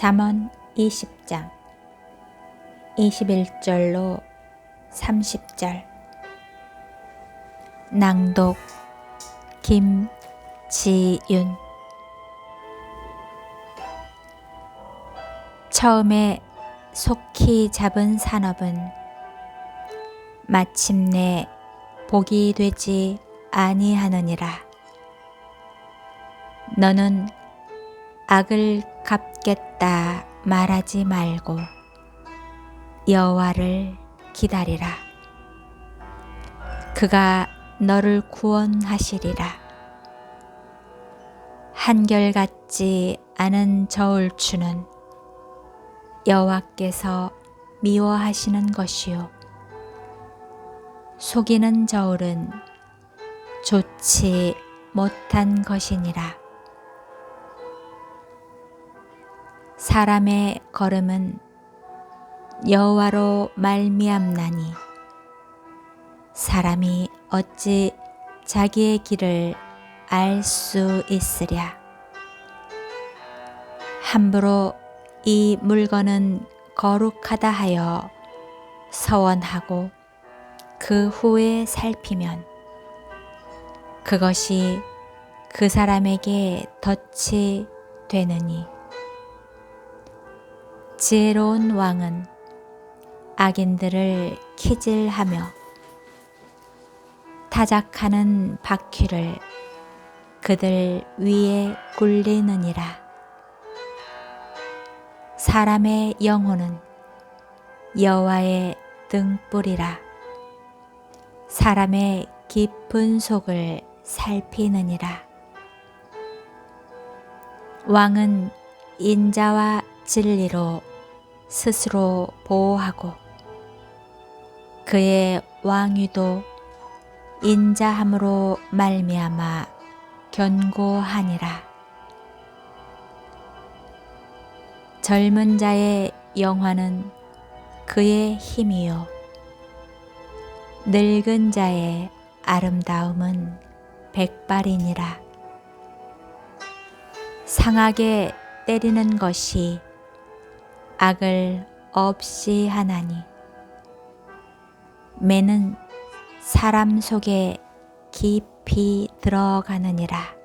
잠언 20장 21절로 30절 낭독 김지윤 처음에 속히 잡은 산업은 마침내 복이 되지 아니하느니라. 너는 악을 갚겠다 말하지 말고 여호와를 기다리라. 그가 너를 구원하시리라. 한결같지 않은 저울추는 여호와께서 미워하시는 것이요 속이는 저울은 좋지 못한 것이니라. 사람의 걸음은 여호와로 말미암나니 사람이 어찌 자기의 길을 알 수 있으랴? 함부로 이 물건은 거룩하다 하여 서원하고 그 후에 살피면 그것이 그 사람에게 덫이 되느니 지혜로운 왕은 악인들을 키질하며 타작하는 바퀴를 그들 위에 굴리느니라. 사람의 영혼은 여호와의 등불이라. 사람의 깊은 속을 살피느니라. 왕은 인자와 진리로 스스로 보호하고 그의 왕위도 인자함으로 말미암아 견고하니라. 젊은 자의 영화는 그의 힘이요 늙은 자의 아름다움은 백발이니라. 상하게 때리는 것이 악을 없이 하나니 매는 사람 속에 깊이 들어가느니라.